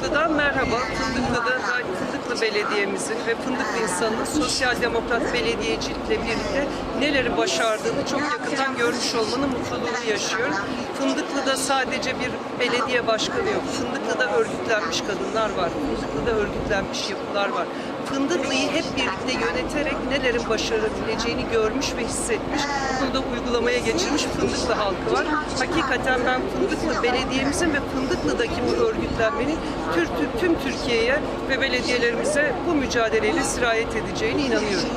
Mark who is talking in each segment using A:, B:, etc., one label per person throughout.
A: Fındıklı'dan merhaba. Fındıklı'da Fındıklı Belediye'mizin ve Fındıklı insanının sosyal demokrat belediyecilikle birlikte neleri başardığını çok yakından görmüş olmanın mutluluğunu yaşıyorum. Fındıklı'da sadece bir belediye başkanı yok. Fındıklı'da örgütlenmiş kadınlar var. Fındıklı'da örgütlenmiş yapılar var. Fındıklı'yı hep birlikte yöneterek nelerin başarabileceğini görmüş ve hissetmiş. Bunu da uygulamaya geçirmiş Fındıklı halkı var. Hakikaten ben Fındıklı belediyemizin ve Fındıklı'daki bu örgütlenmenin tüm, tüm Türkiye'ye ve belediyelerimize bu mücadeleyle sirayet edeceğine inanıyorum.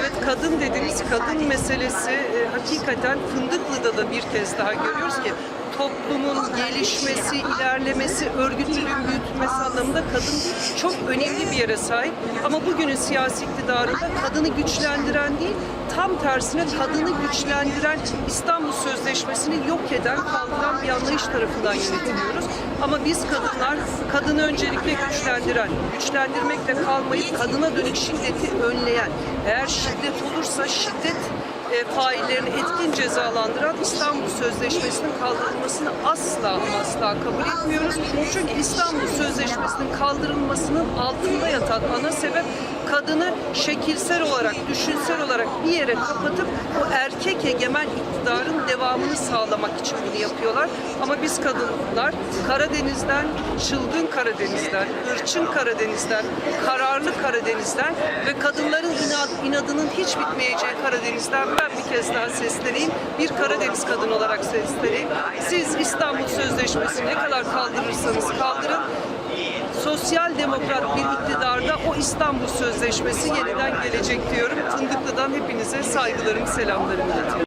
A: Evet kadın dediniz, kadın meselesi e, hakikaten Fındıklı'da da bir kez daha görüyoruz ki toplumun gelişmesi, ilerlemesi, örgütlülüğün büyütülmesi anlamında kadın çok önemli bir yere sahip. Ama bugünün siyasi iktidarında kadını güçlendiren değil, tam tersine kadını güçlendiren İstanbul Sözleşmesi'ni yok eden, kaldıran bir anlayış tarafından yönetiliyoruz. Ama biz kadınlar kadını öncelikle güçlendiren, güçlendirmekle kalmayıp kadına dönük şiddeti önleyen, eğer şiddet olursa şiddet faillerini etkin cezalandıran İstanbul Sözleşmesi'nin kaldırılmasını asla asla kabul etmiyoruz. Çünkü İstanbul Sözleşmesi'nin kaldırılmasının altında yatan ana sebep kadını şekilsel olarak, düşünsel olarak bir yere kapatıp o erkek egemen iktidarın devamını sağlamak için bunu yapıyorlar. Ama biz kadınlar Karadeniz'den, çılgın Karadeniz'den, hırçın Karadeniz'den, kararlı Karadeniz'den ve kadınların inat, inadının hiç bitmeyeceği Karadeniz'den ben bir kez daha sesleneyim. Bir Karadeniz kadın olarak sesleneyim. Siz İstanbul Sözleşmesi'ni ne kadar kaldırırsanız kaldırın, sosyal demokrat bir iktidarda o İstanbul Sözleşmesi yeniden gelecek diyorum. Fındıklı'dan hepinize saygılarımı, selamlarımı iletiyorum.